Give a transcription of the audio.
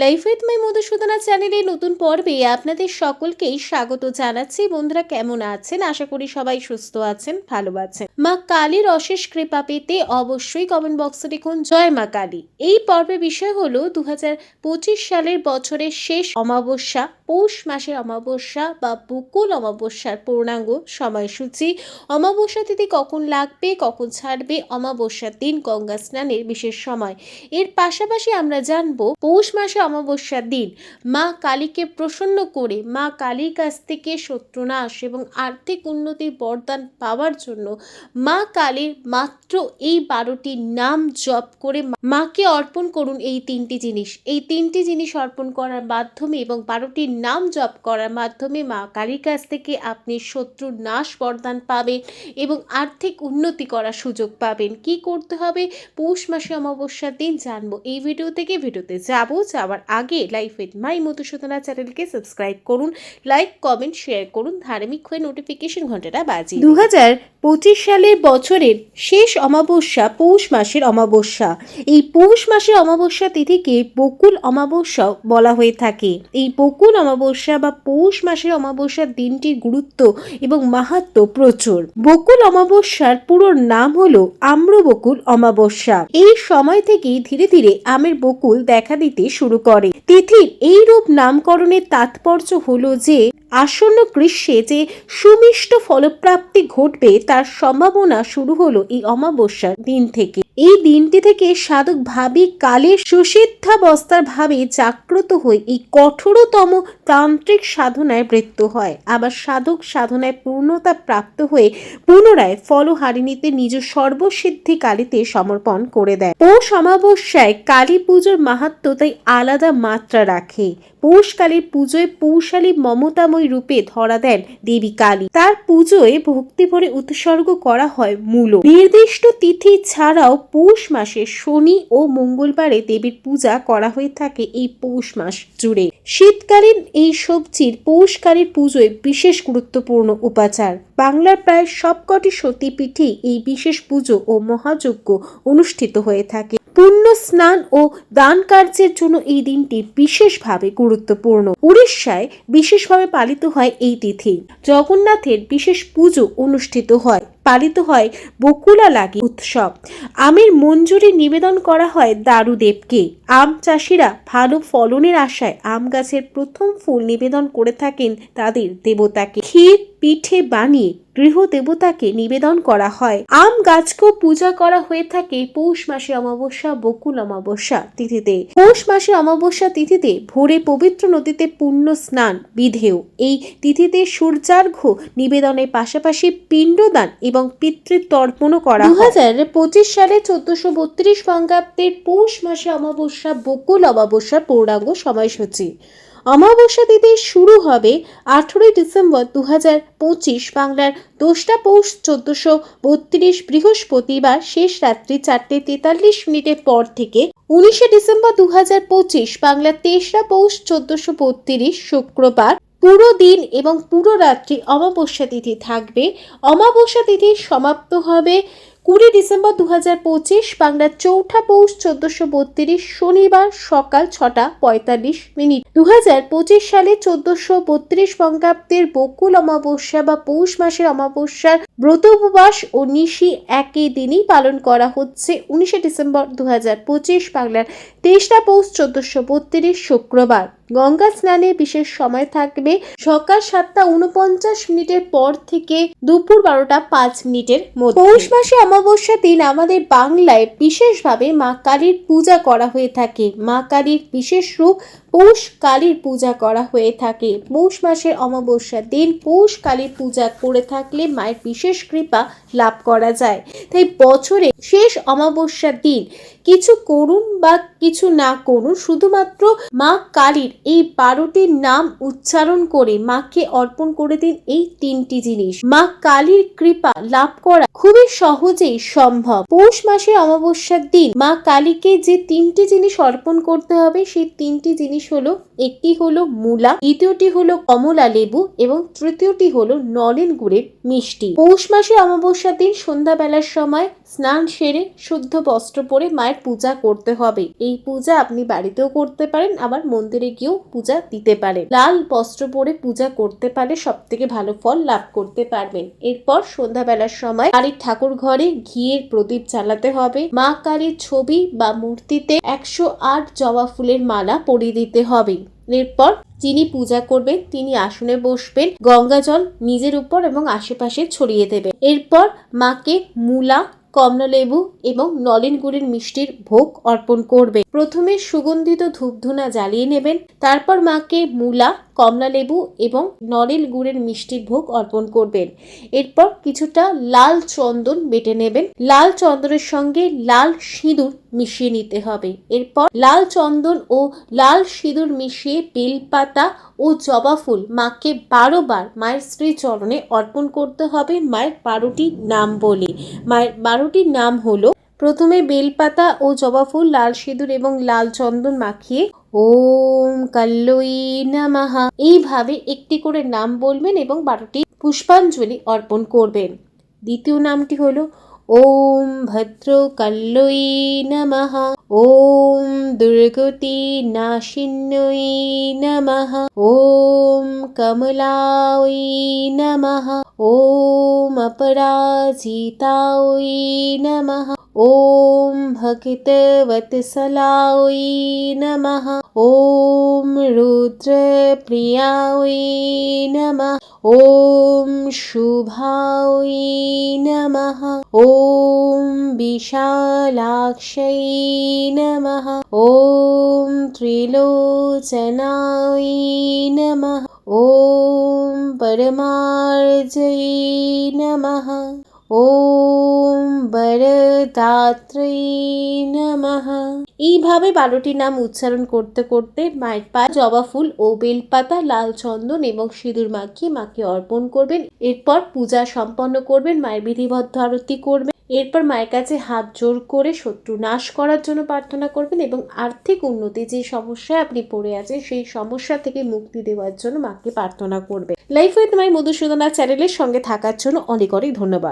Life with my Madhusudana চ্যানেলে নতুন পর্বে আপনাদের সকলকেই স্বাগত জানাচ্ছি। বন্ধুরা কেমন আছেন? আশা করি সবাই সুস্থ আছেন, ভালো আছেন। মা কালীর অশেষ কৃপা পেতে অবশ্যই কমেন্ট বক্সে লিখুন, জয় মা কালী। এই পর্বে বিষয় হলো দু সালের বছরের শেষ অমাবস্যা, পৌষ মাসের অমাবস্যা বা বকুল অমাবস্যার পূর্ণাঙ্গ সময়সূচি। অমাবস্যা তিথি কখন লাগবে, কখন ছাড়বে, অমাবস্যার দিন গঙ্গা স্নানের বিশেষ সময়। এর পাশাপাশি আমরা জানব, পৌষ মাসে অমাবস্যার দিন। মা কালীকে প্রসন্ন করে মা কালীর কাছ থেকে শত্রুনাশ এবং আর্থিক উন্নতির বরদান পাওয়ার জন্য মা কালীর মাত্র এই বারোটি নাম জপ করে মাকে অর্পণ করুন এই তিনটি জিনিস। এই তিনটি জিনিস অর্পণ করার মাধ্যমে এবং বারোটি নাম জপ করার মাধ্যমে মা কালীর কাছ থেকে আপনি শত্রুর নাশ বরদান পাবেন এবং আর্থিক উন্নতি করার সুযোগ পাবেন। কি করতে হবে? পৌষ মাসে অমাবস্যার দিন জানব। এই ভিডিও থেকে ভিডিওতে যাব যাব যাওয়ার আগে লাইফ উইথ মাই মধুসূদনা চ্যানেলকে সাবস্ক্রাইব করুন লাইক কমেন্ট শেয়ার করুন, ধার্মিক হয়ে নোটিফিকেশন ঘন্টাটা বাজিয়ে দু হাজার পঁচিশ সালের বছরের শেষ অমাবস্যা, পৌষ মাসের অমাবস্যা। এই পৌষ মাসের অমাবস্যা তিথিকে বকুল অমাবস্যা বলা হয়ে থাকে। এই বকুল অমাবস্যা বা পৌষ মাসের অমাবস্যার দিনটির গুরুত্ব এবং মাহাত্ম প্রচুর। বকুল অমাবস্যার পুরো নাম হলো আম্রবকুল অমাবস্যা। এই সময় থেকেই ধীরে ধীরে আমের বকুল দেখা দিতে শুরু করে। তিথির এই রূপ নামকরণের তাৎপর্য হলো যে, আসন্ন গ্রীষ্মে যে সুমিষ্ট ফলপ্রাপ্তি ঘটবে, তার সম্ভাবনা শুরু হলো এই অমাবস্যার দিন থেকে। এই দিনটি থেকে সাধক ভাবি কালের সুসিদ্ধাবস্থার ভাবে জাগ্রত হয়ে এই কঠোরতম তান্ত্রিক সাধনায় বৃত্ত হয়। আবার সাধক সাধনায় পূর্ণতা প্রাপ্ত হয়ে পুনরায় ফলহারিণীতে নিজ সর্বসিদ্ধি কালীতে সমর্পণ করে দেয়। পৌষ অমাবস্যায় কালী পুজোর মাহাত্ম তাই আলাদা মাত্রা রাখে। পৌষ কালীর পুজোয় পৌষালী মমতাময় রূপে ধরা দেন দেবী কালী। তার পুজোয় ভক্তি ভরে উৎসর্গ করা হয় মূল। নির্দিষ্ট তিথি ছাড়াও পৌষ মাসে শনি ও মঙ্গলবারে দেবীর পূজা করা হয়ে থাকে এই পৌষ মাস জুড়ে। শীতকালীন এই সবজির পৌষকালীর পুজোয় বিশেষ গুরুত্বপূর্ণ উপাচার। বাংলার প্রায় সবকটি সতীপীঠেই এই বিশেষ পুজো ও মহাযজ্ঞ অনুষ্ঠিত হয়ে থাকে। পুণ্য স্নান ও দান কার্যের জন্য এই দিনটি বিশেষভাবে গুরুত্বপূর্ণ। উড়িষ্যায় বিশেষভাবে পালিত হয় এই তিথি। জগন্নাথের বিশেষ পুজো অনুষ্ঠিত হয়। পালিত হয় বকুলা লাগি উৎসব। আমের মঞ্জুরি নিবেদন করা হয় দারুদেবকে। আম চাষিরা ভালো ফলনের আশায় আম গাছের প্রথম ফুল নিবেদন করে থাকেন তাদের দেবতাকে। ক্ষীর পিঠে বানিয়ে গৃহ দেবতাকে নিবেদন করা হয়। আম গাছকেও পূজা করা হয়ে থাকে পৌষ মাসে অমাবস্যা, বকুল অমাবস্যা তিথিতে। পৌষ মাসে অমাবস্যা তিথিতে ভোরে পবিত্র নদীতে পুণ্য স্নান, বিধেয়। এই তিথিতে সূর্যার্ঘ্য নিবেদনের পাশাপাশি পিণ্ডদান এবং পিতৃতর্পণও করা দু হাজার পঁচিশ সালে চোদ্দশো বত্রিশ বঙ্গাব্দের পৌষ মাসে অমাবস্যা, বকুল অমাবস্যা পূর্ণাঙ্গ সময়সূচি। অমাবস্যা তিথি শুরু হবে আঠেরোই ডিসেম্বর দু হাজার পঁচিশ বাংলার দোসরা পৌষ চোদ্দশো বত্রিশ বৃহস্পতিবার শেষ রাত্রি চারটে তেতাল্লিশ মিনিটের পর থেকে উনিশে ডিসেম্বর দু হাজার পঁচিশ বাংলার তেসরা পৌষ চোদ্দশো বত্রিশ শুক্রবার পুরো দিন এবং পুরো রাত্রি অমাবস্যা তিথি থাকবে। অমাবস্যা তিথি সমাপ্ত হবে কুড়ি ডিসেম্বর দু হাজার পঁচিশ বাংলার চৌঠা পৌষ চোদ্দশো বত্রিশ শনিবার সকাল ছটা পঁয়তাল্লিশ মিনিট। দু হাজার পঁচিশ সালে চোদ্দশো বত্রিশ বঙ্গাব্দের বকুল অমাবস্যা বা পৌষ মাসের অমাবস্যার ব্রত উপবাস ও নিশি একই দিনই পালন করা হচ্ছে। উনিশে ডিসেম্বর দু পঁচিশ বাংলার তেইশটা পৌষ চোদ্দশো বত্রিশ শুক্রবার। গঙ্গা স্নানে বিশেষ সময় থাকবে সকাল সাতটা উনপঞ্চাশ মিনিটের পর থেকে দুপুর বারোটা পাঁচ মিনিটের মধ্যে। পৌষ মাসে অমাবস্যা দিন আমাদের বাংলায় বিশেষভাবে মা কালীর পূজা করা হয়ে থাকে। মা কালীর বিশেষ রূপ পৌষ কালীর পূজা করা হয়ে থাকে। পৌষ মাসের অমাবস্যার দিন পৌষ কালীর পূজা করে থাকলে মায়ের বিশেষ কৃপা লাভ করা যায়। তাই বছরে শেষ অমাবস্যার দিন কিছু করুন বা কিছু না করুন, শুধুমাত্র মা কালীর এই বারোটির নাম উচ্চারণ করে মাকে অর্পণ করে দিন এই তিনটি জিনিস। মা কালীর কৃপা লাভ করা খুবই সহজেই সম্ভব। পৌষ মাসের অমাবস্যার দিন মা কালীকে যে তিনটি জিনিস অর্পণ করতে হবে, সেই তিনটি জিনিস হলো, একটি হলো মূলা, দ্বিতীয়টি হলো কমলা লেবু এবং তৃতীয়টি হলো নলেন গুড়ের মিষ্টি। পৌষ পৌষ মাসে অমাবস্যার দিন সন্ধ্যাবেলার সময় স্নান সেরে শুদ্ধ বস্ত্র পরে মায়ের পূজা করতে হবে। এই পূজা আপনি বাড়িতেও করতে পারেন, আবার মন্দিরে গিয়েও পূজা দিতে পারেন। লাল বস্ত্র পরে পূজা করতে পারলে সব থেকে ভালো ফল লাভ করতে পারবেন। এরপর সন্ধ্যাবেলার সময় বাড়ির ঠাকুর ঘরে ঘিয়ের প্রদীপ জ্বালাতে হবে। মা কালীর ছবি বা মূর্তিতে একশো আট জবা ফুলের মালা পরিয়ে দিতে হবে। এরপর যিনি পূজা করবেন, তিনি আসনে বসবেন গঙ্গা জল নিজের উপর এবং আশেপাশে ছড়িয়ে দেবেন। এরপর মাকে মূলা কমলালেবু এবং নলেন গুড়ের মিষ্টির ভোগ অর্পণ করবে। প্রথমে সুগন্ধিত ধূপধুনা জ্বালিয়ে নেবেন। তারপর মাকে মূলা কমলালেবু এবং নলেন গুড়ের মিষ্টির ভোগ অর্পণ করবেন। এরপর কিছুটা লাল চন্দন বেটে নেবেন। লাল চন্দনের সঙ্গে লাল সিঁদুর মিশিয়ে নিতে হবে। এরপর লাল চন্দন ও লাল সিঁদুর মিশিয়ে বেলপাতা ও জবা ফুল মাকে বারো বার মায়ের শ্রী চরণে অর্পণ করতে হবে। মায়ের বারোটি নাম বলে। মায়ের বারোটি নাম হলো, প্রথমে বেলপাতা ও জবা ফুল, লাল সিঁদুর এবং লাল চন্দন মাখিয়ে, ওম কাল্লই নামাহা। এইভাবে একটি করে নাম বলবেন এবং বারোটি পুষ্পাঞ্জলি অর্পণ করবেন। দ্বিতীয় নামটি হলো, ওম ভদ্র কাল্লই নমঃ ওম দুর্গতি নাশিন্যই নমঃ ওম কমলায় নমঃ ওম অপরাজিতায় নমঃ ওম ভক্তবৎসলায় নমঃ ওম রুদ্রপ্রিয়ায় নমঃ ওম শুভায় নমঃ ওম বিশালাক্ষৈ নমঃ ওম ত্রিলোচনায় নমঃ ওম পরমার্জয় नमः ওম বরদাত্রী নমঃ এইভাবে বারোটি নাম উচ্চারণ করতে করতে মায়ের পা জবা ফুল ও বেলপাতা, লাল চন্দন এবং সিঁদুর মাখিয়ে মাকে অর্পণ করবেন। এরপর পূজা সম্পন্ন করবেন, মায়ের বিধিবদ্ধ আরতি করবেন। এরপর মায়ের কাছে হাত জোর করে শত্রু নাশ করার জন্য প্রার্থনা করবেন এবং আর্থিক উন্নতি যে সমস্যায় আপনি পড়ে আছেন, সেই সমস্যা থেকে মুক্তি দেওয়ার জন্য মাকে প্রার্থনা করবেন। লাইফ উইথ মাই মধুসূদনা চ্যানেলের সঙ্গে থাকার জন্য অনেক অনেক ধন্যবাদ।